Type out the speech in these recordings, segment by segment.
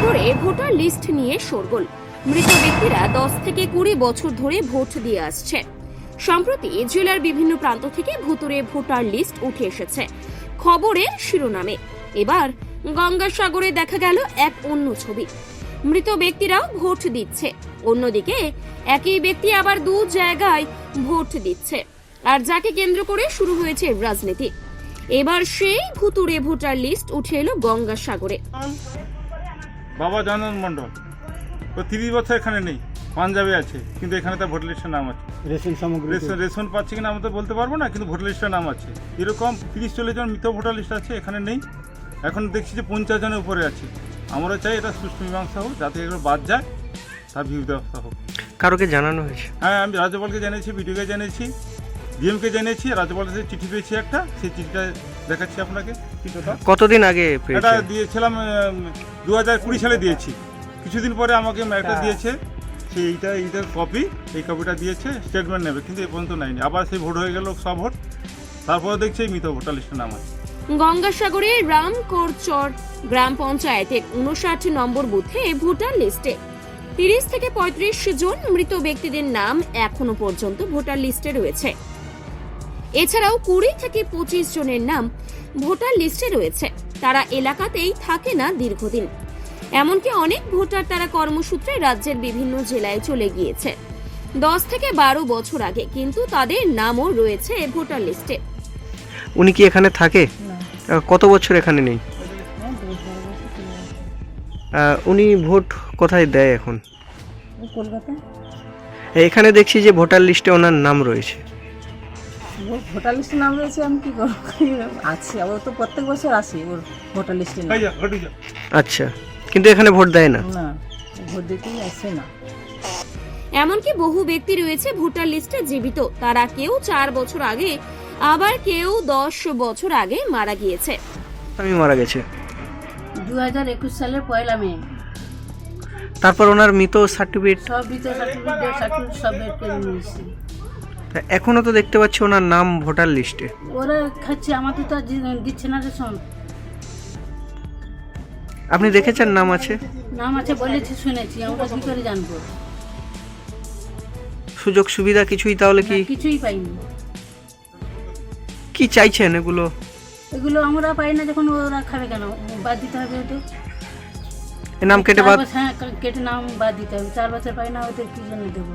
সাগরে voter list নিয়ে শোরগোল। মৃত ব্যক্তিরা দশ থেকে কুড়ি বছর ধরে ভোট দিয়ে আসছে। সম্প্রতি জেলার বিভিন্ন প্রান্ত থেকে ভুতুরে ভোটার লিস্ট উঠে এসেছে। খবরের শিরোনামে। এবার গঙ্গাসাগরে দেখা গেল এক অন্য ছবি। মৃত ব্যক্তিরাও ভোট দিচ্ছে। অন্যদিকে একই ব্যক্তি আবার দু জায়গায় ভোট দিচ্ছে। আর যাকে কেন্দ্র করে শুরু হয়েছে রাজনীতি। এবার সেই ভুতুরে ভোটার লিস্ট উঠে এলো গঙ্গাসাগরে। বাবা জনার্দন মণ্ডল। তো তিরিশ বছর এখানে নেই পাঞ্জাবে আছে কিন্তু এখানে তার ভোটার লিস্টের নাম আছে। রেশন সামগ্রী রেশন রেশন পাচ্ছে কিনা আমি তো বলতে পারব না কিন্তু ভোটার লিস্টের নাম আছে। এরকম তিরিশ চল্লিশ জন মৃত ভোটার লিস্ট আছে এখানে নেই। এখন দেখছি যে পঞ্চাশ জনের উপরে আছে। আমরা চাই এটা সুষ্ঠু মীমাংসা হোক যাতে এগুলো বাদ যায় তার ভিউ ব্যবস্থা হোক। কারোকে জানানো হয়েছে? হ্যাঁ আমি রাজ্যপালকে জানিয়েছি বিডিওকে জানিয়েছি ডিএমকে জানিয়েছি রাজ্যপালের চিঠি পেয়েছি একটা সেই চিঠিটা দেখাচ্ছি আপনাকে। কতদিন আগে এটা দিয়েছিলাম দু হাজার কুড়ি সালে দিয়েছি। কিছুদিন পরে আমাকে একটা দিয়েছে সেই এইটা এইটার কপি এই কপিটা দিয়েছে স্টেটমেন্ট নেবে কিন্তু এ পর্যন্ত নেয়নি। আবার সেই ভোট হয়ে গেল সব ভোট তারপরে দেখছি মৃত ভোটার লিস্টের নাম আছে। গঙ্গাসাগরে রামকোরচর গ্রাম পঞ্চায়েতের উনষাট নম্বর বুথে ভোটার লিস্টে। তিরিশ থেকে পঁয়ত্রিশ জন মৃত ব্যক্তিদের নাম এখনও পর্যন্ত ভোটার লিস্টে রয়েছে। এছাড়াও কুড়ি থেকে পঁচিশ জনের নাম ভোটার লিস্টে রয়েছে। তারা এলাকাতেই থাকে না দীর্ঘদিন। এমনকি অনেক ভোটার তারা কর্মসূত্রে রাজ্যের বিভিন্ন জেলায় চলে গিয়েছে। দশ থেকে বারো বছর আগে কিন্তু তাদের নামও রয়েছে ভোটার লিস্টে। উনি কি এখানে থাকে? কত বছর এখানে নেই? উনি ভোট কোথায় দেয় এখন? কলকাতা এখানে দেখছি যে ভোটার লিস্টে ওনার নাম রয়েছে। ভোটার লিস্টে নাম রয়েছে আমি কি করব? আছে ও তো প্রত্যেক বছর আসে ওর ভোটার লিস্টে নাম। আচ্ছা কিন্তু এখানে ভোট দেয় না? না ভোট দিতেই আসে না। এমনকি বহু ব্যক্তি রয়েছে ভোটার লিস্টে জীবিত। তারা কেউ চার বছর আগে আবার কেউ দশ বছর আগে মারা গিয়েছে। আমি মারা গেছে। দু হাজার একুশ সালের পয়লা মে। তারপর ওনার মৃত সার্টিফিকেট সব মৃত সার্টিফিকেট সার্টিফিকেট সব বের করে নিয়েছি এখনও তো দেখতে পাচ্ছি ওনার নাম ভোটার লিস্টে। ওরা খাচ্ছে আমাদের তো আর দিচ্ছে না রে রেশন। আপনি দেখেছেন নাম আছে? নাম আছে বলেছি শুনেছি আমরা কি করে জানব? সুযোগ সুবিধা কিছুই তাহলে কি? কিছুই পাইনি। কি চাইছেন এগুলো? এগুলো আমরা পাই না যখন ওরা খাবে কেন? বাদ দিতে হবে তো এ নাম কেটে বাদ হ্যাঁ কেটে নাম বাদ দিতে হবে। চার বছর পাই না ওদের কি জন্য দেবো?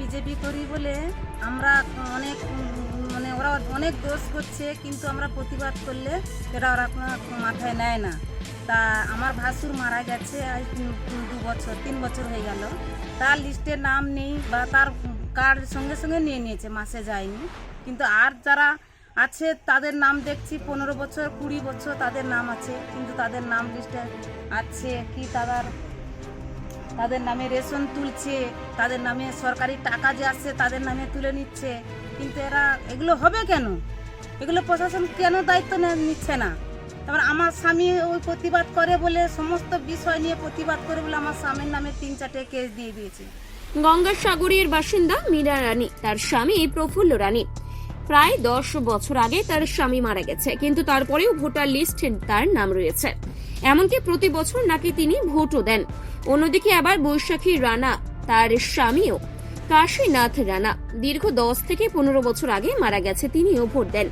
বিজেপি করি বলে আমরা অনেক মানে ওরা অনেক দোষ করছে, কিন্তু আমরা প্রতিবাদ করলে সেটা ওরা কোনো মাথায় নেয় না। তা আমার ভাসুর মারা গেছে আজ দু বছর, তিন বছর হয়ে গেল। তার লিস্টে নাম নেই বা তার কার্ড সঙ্গে সঙ্গে নিয়ে নিয়েছে, মাসে যায়নি। কিন্তু আর যারা আছে, তাদের নাম দেখছি, পনেরো বছর, কুড়ি বছর তাদের নাম আছে, কিন্তু তাদের নাম লিস্টে আছে কি তাদের তাদের নামে রেশন তুলছে, তাদের নামে সরকারি টাকা যে আসছে তাদের নামে তুলে নিচ্ছে। কিন্তু এরা এগুলো হবে কেন? এগুলো প্রশাসন কেন দায়িত্ব নিচ্ছে না? তারপর আমার স্বামী ওই প্রতিবাদ করে বলে, সমস্ত বিষয় নিয়ে প্রতিবাদ করে বলে আমার স্বামীর নামে তিন চারটে কেস দিয়ে দিয়েছে। গঙ্গাসাগরের বাসিন্দা মীরা রানী, তার স্বামী প্রফুল্ল রানী। প্রায় দশ বছর আগে তার স্বামী মারা গেছে, কিন্তু তারপরেও ভোটার লিস্টে তার নাম রয়েছে। এমনকি প্রতি বছর নাকি তিনি ভোটও দেন। অন্যদিকে আবার বৈশাখী রানা তার স্বামীও কাশীনাথ রানা দীর্ঘ দশ থেকে পনেরো বছর আগে মারা গেছে তিনিও ভোট দেন।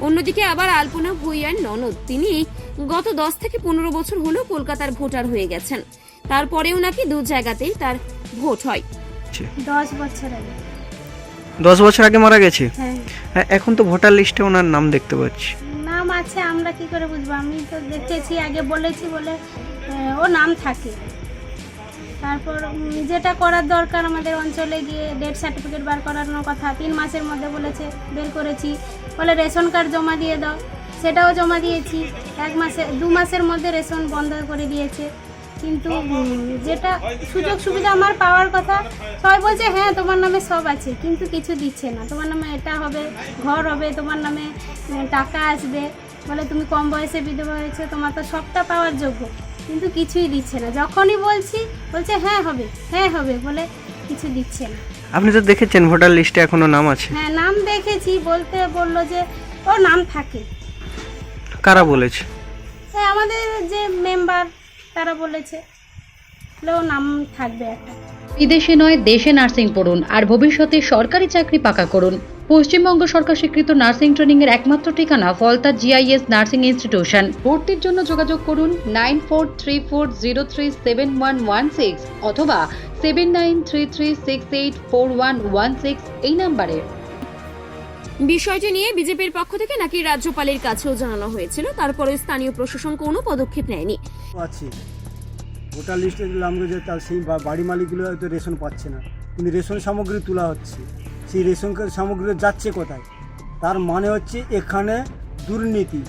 অন্যদিকে আবার আলপনা ভুইয়ার ননদ তিনি গত দশ থেকে পনেরো বছর হলো কলকাতার ভোটার হয়ে গেছেন। তারপরেও নাকি দু জায়গাতেই তার ভোট হয়। দশ বছর আগে। দশ বছর আগে মারা গেছে? হ্যাঁ। হ্যাঁ, এখন তো ভোটার লিস্টে ওনার নাম দেখতে পাচ্ছি। আছে, আমরা কি করে বুঝব? আমি তো দেখেছি, আগে বলেছি বলে ও নাম থাকে। তারপর যেটা করার দরকার আমাদের অঞ্চলে গিয়ে ডেথ সার্টিফিকেট বার করানোর কথা, তিন মাসের মধ্যে বলেছে, বের করেছি। বলে রেশন কার্ড জমা দিয়ে দাও। সেটাও জমা দিয়েছি। এক মাসে, দু মাসের মধ্যে রেশন বন্ধ করে দিয়েছে। কিন্তু যেটা সুযোগ সুবিধা আমার পাওয়ার কথা, সবাই বলছে হ্যাঁ তোমার নামে সব আছে, কিন্তু কিছু দিচ্ছে না। তোমার নামে এটা হবে, ঘর হবে, তোমার নামে টাকা আসবে। বলে তুমি কম বয়সে বিধবা হয়েছে তোমার তো সবটা পাওয়ার যোগ্য। কিন্তু কিছুই দিচ্ছে না। যখনই বলছি বলছে হ্যাঁ হবে হ্যাঁ হবে বলে কিছু দিচ্ছে না। আপনি তো দেখেছেন ভোটার লিস্টে এখনও নাম আছে। হ্যাঁ নাম দেখেছি বলতে বলল যে ও নাম থাকে। কারা বলেছে? হ্যাঁ আমাদের যে মেম্বার তারা বলেছে বলে ও নাম থাকবে একটা। বিদেশে নয় দেশে নার্সিং পড়ুন আর ভবিষ্যতে সরকারি চাকরি পাকা করুন। পশ্চিমবঙ্গ সরকার স্বীকৃত নার্সিং ট্রেনিং এর একমাত্র ঠিকানা ফলতা জিআইএস নার্সিং ইনস্টিটিউশন। ভর্তির জন্য যোগাযোগ করুন nine four three four zero three seven one one six অথবা seven nine three three six eight four one one six এই নাম্বারে। বিষয়টি নিয়ে বিজেপির পক্ষ থেকে নাকি রাজ্যপালের কাছেও জানানো হয়েছিল তারপরে স্থানীয় প্রশাসন কোনো পদক্ষেপ নেয়নি। আছে। ভোটার লিস্টে দিলাম যে তার সেই বাড়ি মালিকগুলো হয়তো রেশন পাচ্ছে না। কিন্তু রেশন সামগ্রী তোলা হচ্ছে। সেই রেশন কা- সামগ্রী যাচ্ছে কোথায়? তার মানে হচ্ছে এখানে দুর্নীতি,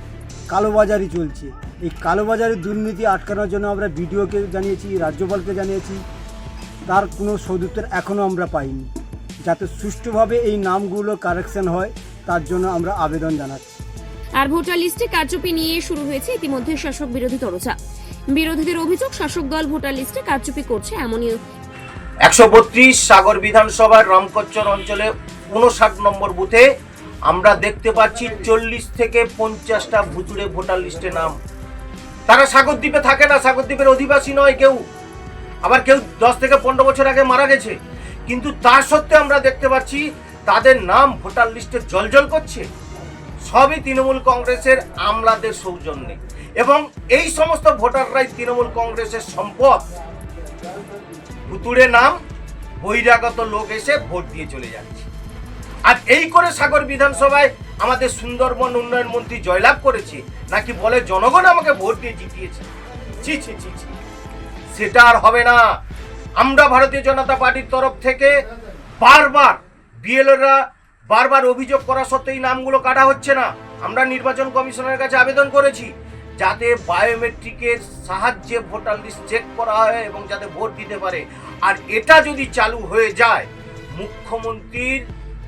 কালোবাজারি চলছে। এই কালোবাজারি দুর্নীতি আটকানোর জন্য আমরা বিডিওকে জানিয়েছি, রাজ্যপালকে জানিয়েছি। তার কোনো সদুত্তর এখনও আমরা পাইনি। যাতে সুষ্ঠুভাবে এই নামগুলো কারেকশন হয়, তার জন্য আমরা আবেদন জানাচ্ছি। আর ভোটার লিস্টে কারচুপি নিয়ে শুরু হয়েছে ইতিমধ্যে শাসক বিরোধী তরজা। বিরোধীদের অভিযোগ, শাসক দল ভোটার লিস্টে কারচুপি করছে, এমনই একশো বত্রিশ সাগর বিধানসভার রামকচ্চর অঞ্চলে উনষাট নম্বর বুথে আমরা দেখতে পাচ্ছি চল্লিশ থেকে পঞ্চাশটা ভুতুড়ে ভোটার লিস্টে নাম। তারা সাগরদ্বীপে থাকে না, সাগরদ্বীপের অধিবাসী নয় কেউ। আবার কেউ দশ থেকে পনেরো বছর আগে মারা গেছে। কিন্তু তা সত্ত্বেও আমরা দেখতে পাচ্ছি তাদের নাম ভোটার লিস্টে জলজল করছে। সবই তৃণমূল কংগ্রেসের আমলাদের সৌজন্যে। এবং এই সমস্ত ভোটাররাই তৃণমূল কংগ্রেসের সম্পদ। ভুতুড়ে নাম, বহিরাগত লোক এসে ভোট দিয়ে চলে যাচ্ছে। আর এই করে সাগর বিধানসভায় আমাদের সুন্দরবন উন্নয়ন মন্ত্রী জয়লাভ করেছে, নাকি বলে জনগণ আমাকে ভোট দিয়ে জিতিয়েছে? ছি ছি ছি ছি। সেটা আর হবে না। আমরা ভারতীয় জনতা পার্টির তরফ থেকে বারবার বিএলওরা বারবার অভিযোগ করা সত্ত্বেও এই নামগুলো কাটা হচ্ছে না। আমরা নির্বাচন কমিশনের কাছে আবেদন করেছি যাতে বায়োমেট্রিকের সাহায্যে ভোটার লিস্ট চেক করা হয় এবং যাতে ভোট দিতে পারে। আর এটা যদি চালু হয়ে যায়, মুখ্যমন্ত্রীর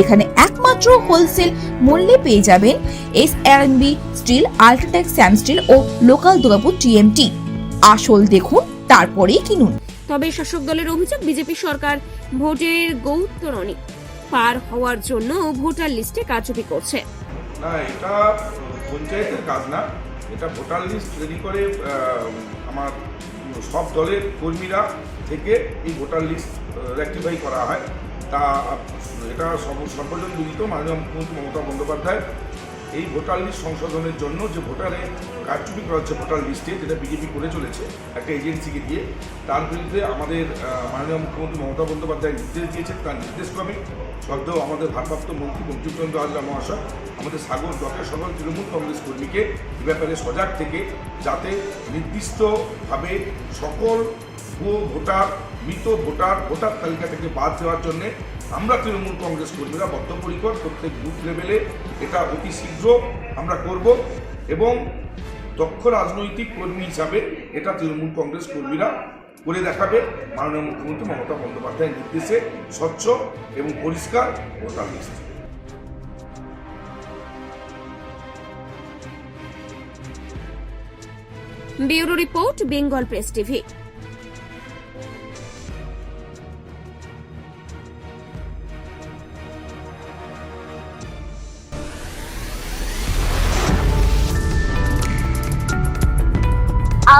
এখানে একমাত্র হোলসেল মূল্যে পেয়ে যাবেন S B steel UltraTech Sam steel ও লোকাল দুর্গাপুর টিএমটি আসল দেখুন তারপরেই কিনুন। তবে শাসক দলের অভিযোগ বিজেপি সরকার ভোটের গৌত্তরণী পার হওয়ার জন্য ভোটার লিস্টে কারচুপি করছে। না এটা পঞ্চায়েতের কাজ না। এটা ভোটার লিস্ট তৈরি করে আমার সব দলের কর্মীরা থেকে এই ভোটার লিস্ট রেক্টিফাই করা হয়। তা এটা সর্ব- সর্বজন বিদিত মাননীয় মুখ্যমন্ত্রী মমতা বন্দ্যোপাধ্যায়। এই ভোটার লিস্ট সংশোধনের জন্য যে ভোটারে কারচুপি করা হচ্ছে, ভোটার লিস্টে, যেটা বিজেপি করে চলেছে একটা এজেন্সিকে দিয়ে, তার বিরুদ্ধে আমাদের মাননীয় মুখ্যমন্ত্রী মমতা বন্দ্যোপাধ্যায় নির্দেশ দিয়েছেন, তার নির্দেশক্রমে সদ্য আমাদের ভারপ্রাপ্ত মন্ত্রী বঙ্কিমচন্দ্র হাজরা মহাশয়, আমাদের সাগর ব্লকের সকল তৃণমূল কংগ্রেস কর্মীকে এ ব্যাপারে সজাগ থেকে যাতে নির্দিষ্টভাবে সকল ভোটার মৃত ভোটার ভোটার তালিকা থেকে বাদ দেওয়ার জন্য আমরা তৃণমূল কংগ্রেস কর্মীরা বদ্ধপরিকর প্রত্যেক বুথ লেভেলে এটা অতি শীঘ্র আমরা করব এবং দক্ষ রাজনৈতিক কর্মী হিসাবে এটা তৃণমূল কংগ্রেস কর্মীরা করে দেখাবে। মাননীয় মুখ্যমন্ত্রী মমতা বন্দ্যোপাধ্যায়ের নির্দেশে স্বচ্ছ এবং পরিষ্কার voter list. Bureau report, Bengal press TV.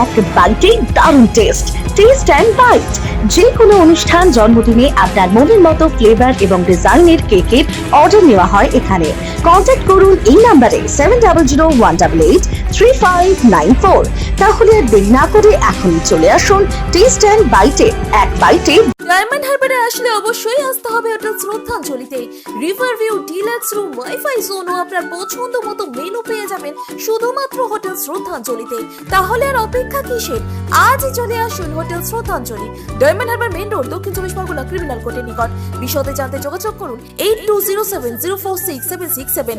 এক বাইটে দারুণ টেস্ট টেস্ট অ্যান্ড বাইট যে কোনো অনুষ্ঠান, জন্মদিনে আপনার মনের মতো ফ্লেভার এবং ডিজাইনের কেকের অর্ডার নেওয়া হয় এখানে। কন্ট্যাক্ট করুন এই নাম্বারে seven double zero one double eight three five nine four তাহলে আর দেরি না করে এখনই চলে আসুন টেস্ট অ্যান্ড বাইটে এক বাইটে ডায়মন্ড হারবারে আসলে অবশ্যই আসতে হবে hotel শ্রদ্ধাঞ্জলিতে। River view deluxe room wifi zone ও আপনার পছন্দ মতো মেনু পেয়ে যাবেন শুধুমাত্র হোটেল শ্রদ্ধাঞ্জলিতে। তাহলে আর অপেক্ষা কিসের? আজই চলে আসুন হোটেল শ্রদ্ধাঞ্জলি ডায়মন্ড হারবার মেন রোড, দক্ষিণ চব্বিশ পরগনা ক্রিমিনাল কোর্টের নিকট। বিশদে জানতে যোগাযোগ করুন eight two zero seven zero four six seven six seven